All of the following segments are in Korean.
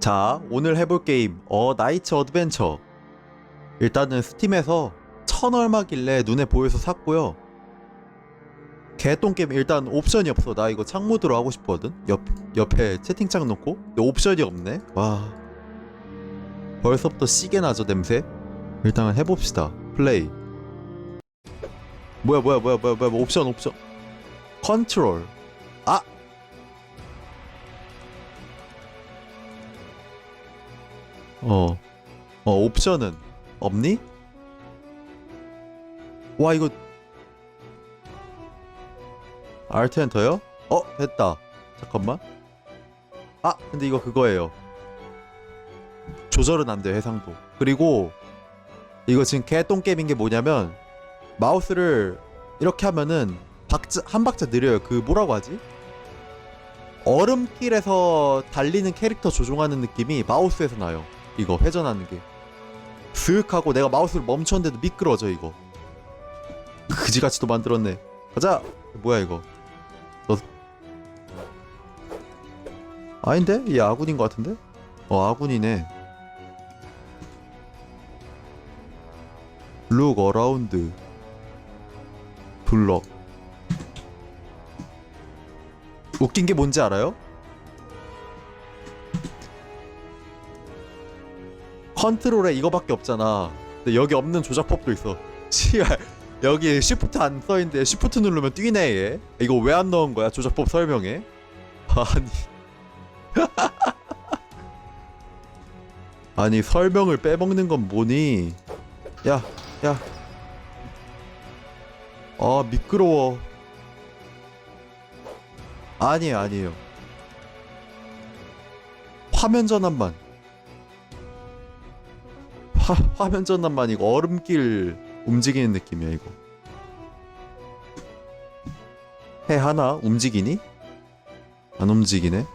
자, 오늘 해볼 게임 어 나이츠 어드벤처. 일단은 스팀에서 천 얼마길래 눈에 보여서 샀고요. 개똥 게임 일단 옵션이 없어. 나 이거 창모드로 하고 싶거든. 옆 옆에 채팅창 놓고. 근데 옵션이 없네. 와. 벌써부터 시계 나죠 냄새. 일단 해봅시다. 플레이. 뭐야 뭐야 뭐야 뭐야 뭐야 뭐 옵션 옵션. 컨트롤. 아 어. 어, 옵션은 없니? 와, 이거 알트 엔터요? 어, 됐다. 잠깐만. 아, 근데 이거 그거예요. 조절은 안 돼, 해상도. 그리고 이거 지금 개똥 게임인 게 뭐냐면 마우스를 이렇게 하면은 박자 한 박자 느려요. 그 뭐라고 하지? 얼음길에서 달리는 캐릭터 조종하는 느낌이 마우스에서 나요. 이거 회전하는 게. 슥 하고 내가 마우스를 멈췄는데도 미끄러져 이거. 그지같이 또 만들었네. 가자. 뭐야 이거? 너 아닌데? 얘 아군인 것 같은데? 어 아군이네. 룩 어라운드 블럭 웃긴 게 뭔지 알아요? 컨트롤에 이거밖에 없잖아. 근데 여기 없는 조작법도 있어. 씨발 여기 쉬프트 안 써있는데 쉬프트 누르면 뛰네 얘. 이거 왜 안 넣은 거야 조작법 설명에? 아니 아니 설명을 빼먹는 건 뭐니? 야 야. 아 미끄러워. 아니에요 아니에요. 화면 전환만. 화, 화면 전환만 이거 얼음길 움직이는 느낌이야 이거. 해 하나? 움직이니? 안 움직이네.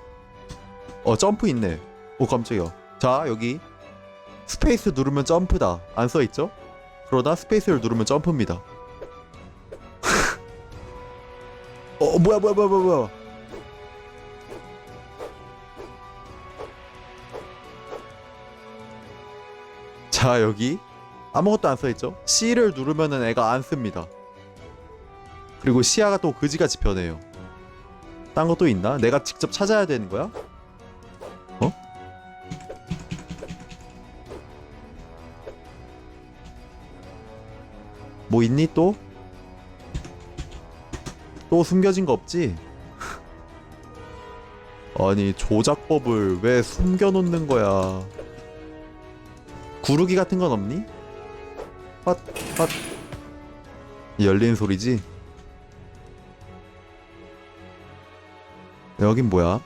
어 점프 있네. 오 깜짝이야. 자 여기. 스페이스 누르면 점프다. 안 써있죠? 그러다 스페이스를 누르면 점프입니다. 어 뭐야 뭐야 뭐야 뭐야 자 여기 아무것도 안 써있죠 C를 누르면은 애가 안 씁니다 그리고 시야가 또 그지같이 변해요 딴 것도 있나? 내가 직접 찾아야 되는 거야? 어? 뭐 있니 또? 또 숨겨진 거 없지? 아니 조작법을 왜 숨겨놓는 거야 구르기 같은 건 없니? 헛, 헛. 열리는 소리지? 여긴 뭐야?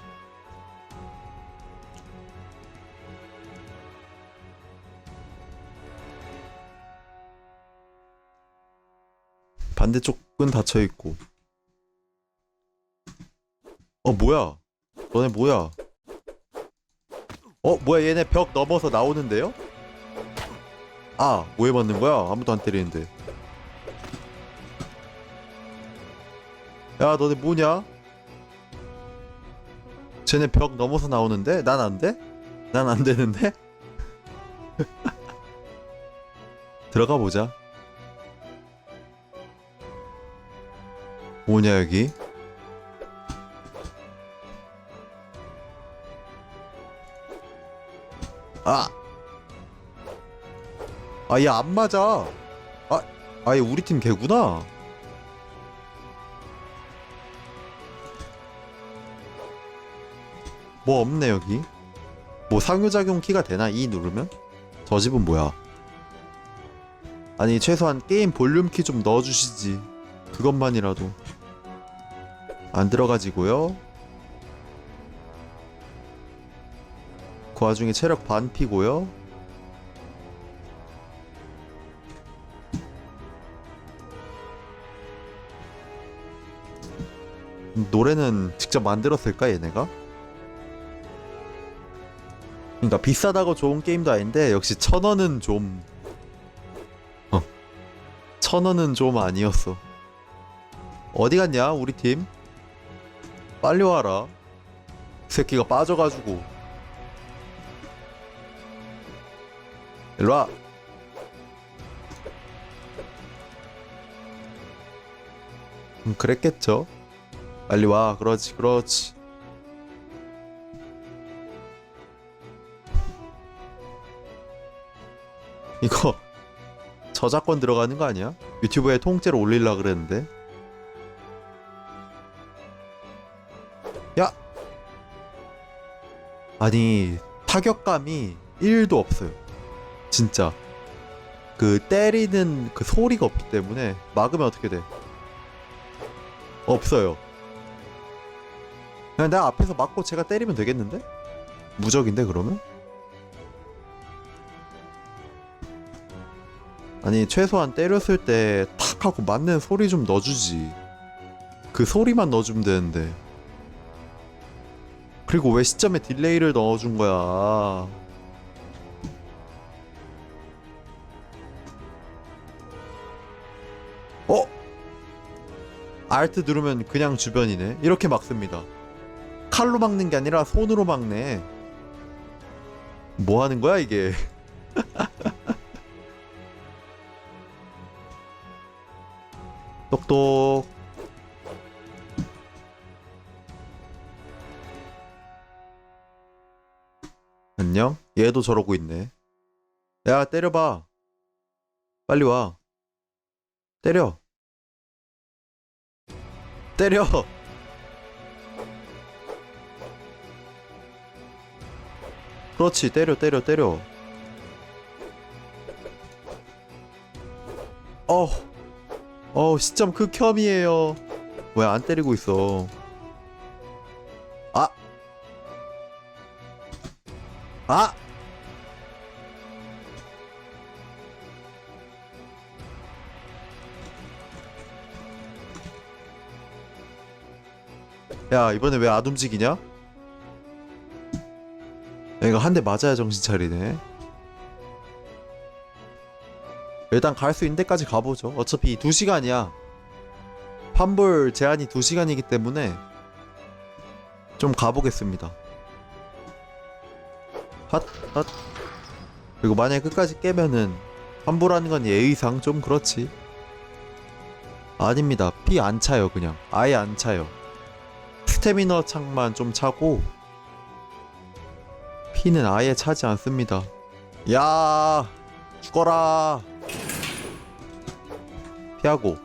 반대쪽은 닫혀 있고. 어 뭐야? 너네 뭐야? 어 뭐야 얘네 벽 넘어서 나오는데요? 아, 뭐에 맞는 거야? 아무도 안 때리는데. 야, 너네 뭐냐? 쟤네 벽 넘어서 나오는데? 난 안 돼? 난 안 되는데? 들어가 보자. 뭐냐, 여기? 아! 아, 얘 안 맞아. 아, 아 얘 우리 팀 개구나. 뭐 없네 여기. 뭐 상호작용 키가 되나? E 누르면? 저 집은 뭐야? 아니 최소한 게임 볼륨 키 좀 넣어주시지. 그것만이라도. 안 들어가지고요. 그 와중에 체력 반 피고요. 노래는 직접 만들었을까 얘네가? 그러니까 비싸다고 좋은 게임도 아닌데 역시 천 원은 좀 어. 천 원은 좀 아니었어. 어디 갔냐 우리 팀? 빨리 와라. 이 새끼가 빠져가지고 일로와 음, 그랬겠죠 빨리 와. 그렇지 그렇지. 이거 저작권 들어가는 거 아니야? 유튜브에 통째로 올릴라 그랬는데. 야! 아니 타격감이 1도 없어요. 진짜. 그 때리는 그 소리가 없기 때문에 막으면 어떻게 돼? 없어요 그냥 내가 앞에서 막고 제가 때리면 되겠는데? 무적인데 그러면? 아니 최소한 때렸을 때 탁 하고 맞는 소리 좀 넣어주지 그 소리만 넣어주면 되는데 그리고 왜 시점에 딜레이를 넣어준 거야 어? 알트 누르면 그냥 주변이네 이렇게 막습니다 칼로 막는 게 아니라 손으로 막네. 뭐 하는 거야 이게? 똑똑. 안녕? 얘도 저러고 있네. 야 때려봐. 빨리 와. 때려. 때려 그렇지 때려 때려 때려 어어 시점 극혐이에요 왜안 때리고 있어 아 아! 야 이번에 왜 안 움직이냐? 얘가 한 대 맞아야 정신 차리네. 일단 갈 수 있는 데까지 가보죠. 어차피 2시간이야. 환불 제한이 2시간이기 때문에 좀 가보겠습니다. 핫, 핫. 그리고 만약에 끝까지 깨면은 환불하는 건 예의상 좀 그렇지. 아닙니다. 피 안 차요 그냥. 아예 안 차요. 스태미너 창만 좀 차고 피는 아예 차지 않습니다. 야 죽어라. 피하고.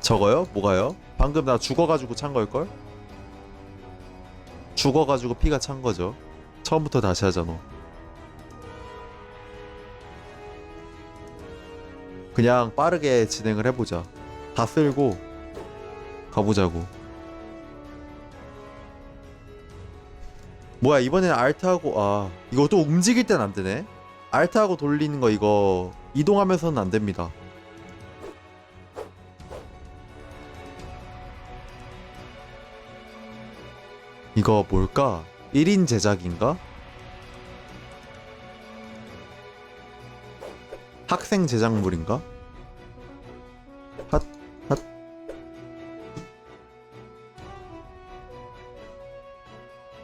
저거요? 뭐가요? 방금 나 죽어가지고 찬 걸걸? 죽어가지고 피가 찬 거죠. 처음부터 다시 하잖아 그냥 빠르게 진행을 해보자. 다 쓸고 가보자고 뭐야 이번엔 알트하고 아 이거 또 움직일 땐 안 되네 알트하고 돌리는 거 이거 이동하면서는 안 됩니다 이거 뭘까? 1인 제작인가? 학생 제작물인가?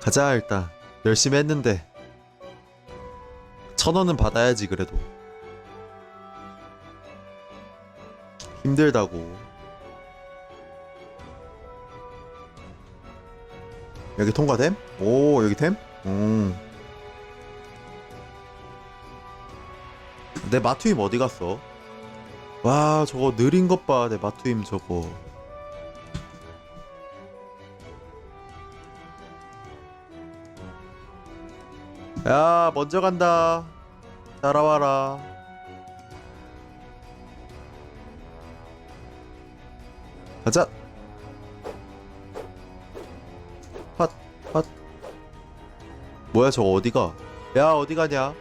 가자 일단 열심히 했는데 천 원은 받아야지 그래도 힘들다고 여기 통과됨? 오 여기 됨? 음. 내 마투임 어디 갔어? 와 저거 느린 것 봐 내 마투임 저거 야 먼저 간다. 따라와라. 가자. 핫 핫 뭐야 저거 어디가? 야 어디 가냐?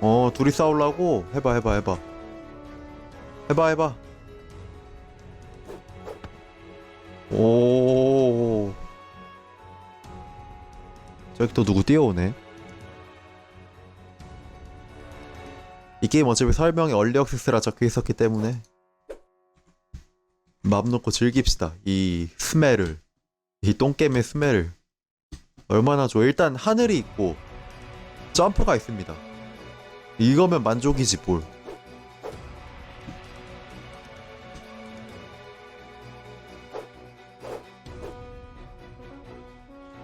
어 둘이 싸우려고? 해봐 해봐 해봐. 해봐 해봐 저기 또 누구 뛰어오네 이 게임 어차피 설명이 얼리 액세스라 적혀 있었기 때문에 마음 놓고 즐깁시다. 이 스멜을. 이 똥겜의 스멜을. 얼마나 좋아. 일단 하늘이 있고 점프가 있습니다. 이거면 만족이지 뭘.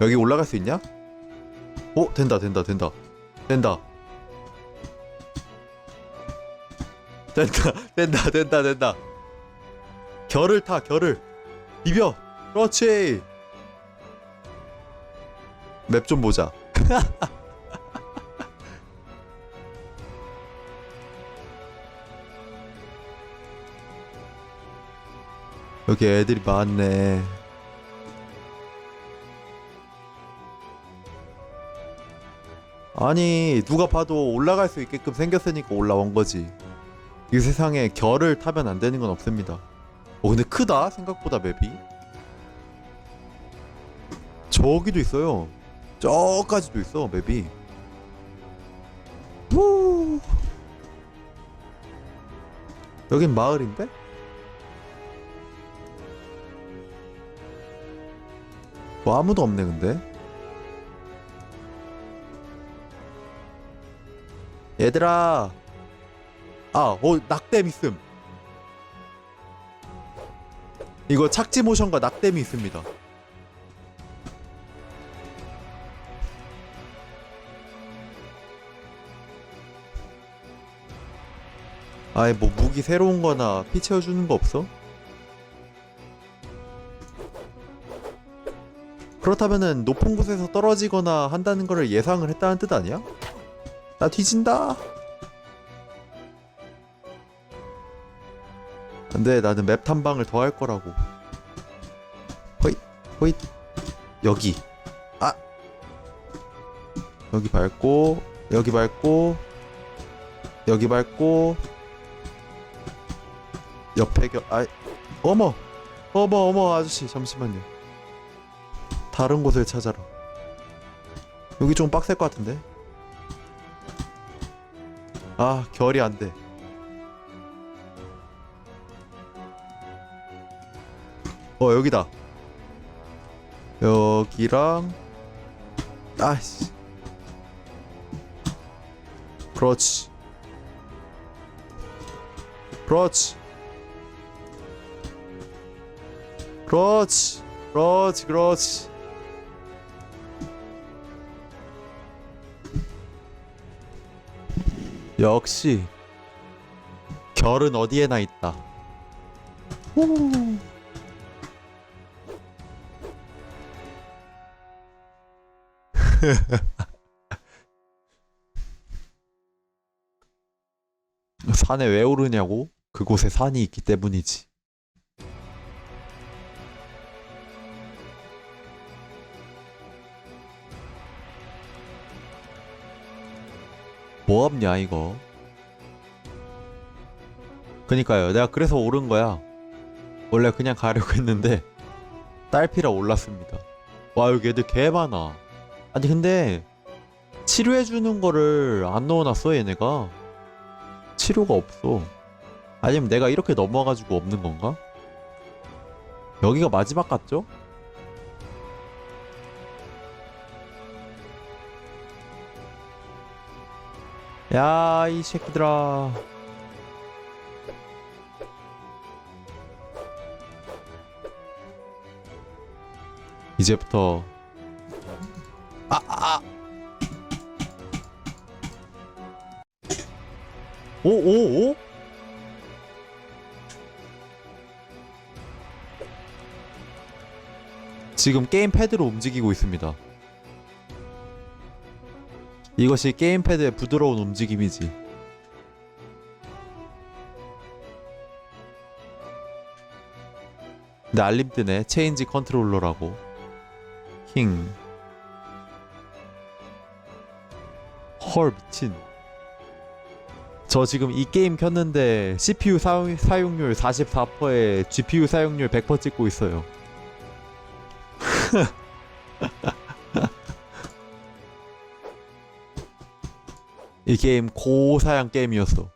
여기 올라갈 수 있냐? 오 된다 된다 된다. 된다. 된다 된다 된다 된다. 결을 타 결을. 비벼. 그렇지. 맵 좀 보자. 여기 애들이 많네 아니 누가 봐도 올라갈 수 있게끔 생겼으니까 올라온 거지. 이 세상에 결을 타면 안 되는 건 없습니다. 어 근데 크다 생각보다 맵이. 저기도 있어요. 저까지도 있어 맵이. 우 여긴 마을인데? 뭐 아무도 없네 근데 얘들아 아, 어, 낙댐 있음. 이거 착지 모션과 낙댐이 있습니다. 아예 뭐 무기 새로운 거나 피 채워주는 거 없어? 그렇다면은 높은 곳에서 떨어지거나 한다는 거를 예상을 했다는 뜻 아니야? 나 뒤진다. 근데 나는 맵 탐방을 더 할 거라고. 호잇, 호잇. 여기. 아. 여기 밟고, 여기 밟고, 여기 밟고, 옆에 겨, 아, 어머, 어머, 어머, 아저씨, 잠시만요. 다른 곳을 찾아라. 여기 좀 빡셀 것 같은데. 아, 결이 안 돼. 어 여기다. 여기랑 아씨. 그렇지. 그렇지. 그렇지. 그렇지 그렇지 역시 결은 어디에나 있다 후. 산에 왜 오르냐고? 그곳에 산이 있기 때문이지. 뭐 없냐 이거? 그니까요. 내가 그래서 오른 거야. 원래 그냥 가려고 했는데 딸피라 올랐습니다. 와 여기 애들 개 많아. 아니 근데 치료해 주는 거를 안 넣어놨어 얘네가. 치료가 없어. 아니면 내가 이렇게 넘어가지고 없는 건가? 여기가 마지막 같죠? 야, 이 새끼들아. 이제부터 아, 아. 오, 오, 오? 지금 게임 패드로 움직이고 있습니다. 이것이 게임 패드의 부드러운 움직임이지. 근데 알림 뜨네. 체인지 컨트롤러라고. 킹. 헐 미친. 저 지금 이 게임 켰는데 CPU 사용, 사용률 44%에 GPU 사용률 100% 찍고 있어요. 이 게임 고사양 게임이었어.